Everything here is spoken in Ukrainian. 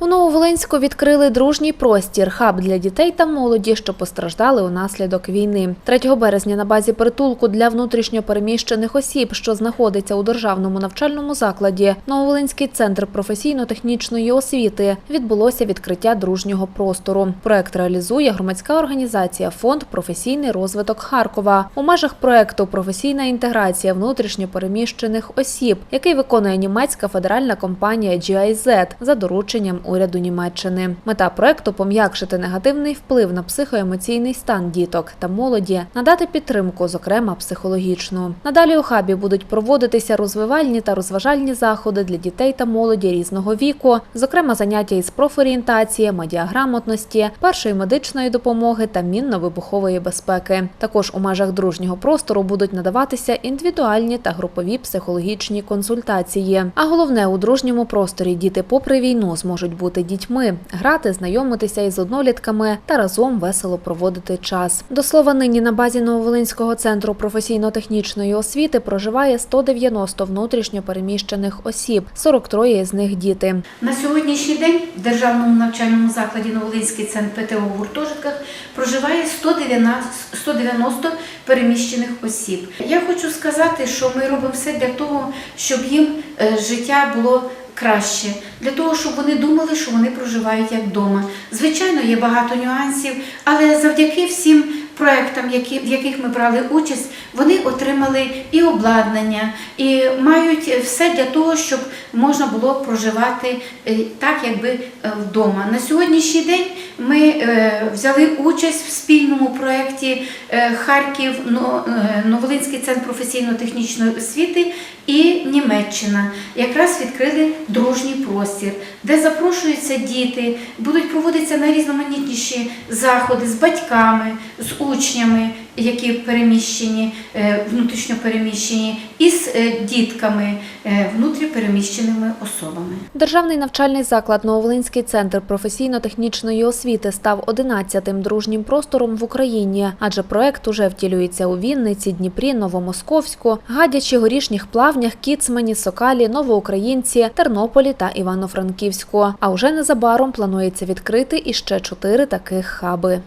У Нововолинську відкрили дружній простір, хаб для дітей та молоді, що постраждали унаслідок війни. 3 березня на базі притулку для внутрішньопереміщених осіб, що знаходиться у державному навчальному закладі, Нововолинський центр професійно-технічної освіти, відбулося відкриття дружнього простору. Проект реалізує громадська організація Фонд професійний розвиток Харкова у межах проекту Професійна інтеграція внутрішньопереміщених осіб, який виконує німецька федеральна компанія GIZ за дорученням уряду Німеччини. Мета проекту пом'якшити негативний вплив на психоемоційний стан діток та молоді, надати підтримку, зокрема психологічну. Надалі у хабі будуть проводитися розвивальні та розважальні заходи для дітей та молоді різного віку, зокрема заняття із профорієнтації, медіаграмотності, першої медичної допомоги та мінно-вибухової безпеки. Також у межах дружнього простору будуть надаватися індивідуальні та групові психологічні консультації. А головне у дружньому просторі діти, попри війну, зможуть бути дітьми, грати, знайомитися із однолітками та разом весело проводити час. До слова, нині на базі Нововолинського центру професійно-технічної освіти проживає 190 внутрішньо переміщених осіб, 43 з них діти. На сьогоднішній день в державному навчальному закладі Новолинський центр ПТО в гуртожитках проживає 190, 190 переміщених осіб. Я хочу сказати, що ми робимо все для того, щоб їм е, життя було краще, для того, щоб вони думали, що вони проживають як вдома. Звичайно, є багато нюансів, але завдяки всім проектам, в яких ми брали участь, вони отримали і обладнання, і мають все для того, щоб можна було проживати е, так, якби е, вдома. На сьогоднішній день ми е, взяли участь в спільному проєкті е, Харків, е, Новолинський центр професійно-технічної освіти і Німеччина. Якраз відкрили дружній простір, де запрошуються діти, будуть проводитися найрізноманітніші заходи з батьками, з учнями, які переміщені, е, внутрішньо переміщені, і е, дітками, е, внутріпереміщеними особами. Державний навчальний заклад Нововолинський центр професійно-технічної освіти став 11-тим дружнім простором в Україні, адже проект уже втілюється у Вінниці, Дніпрі, Новомосковську, Гадячі, Горішніх Плавнях, Кіцмані, Сокалі, Новоукраїнці, Тернополі та Івано-Франківську. А вже незабаром планується відкрити іще чотири таких хаби.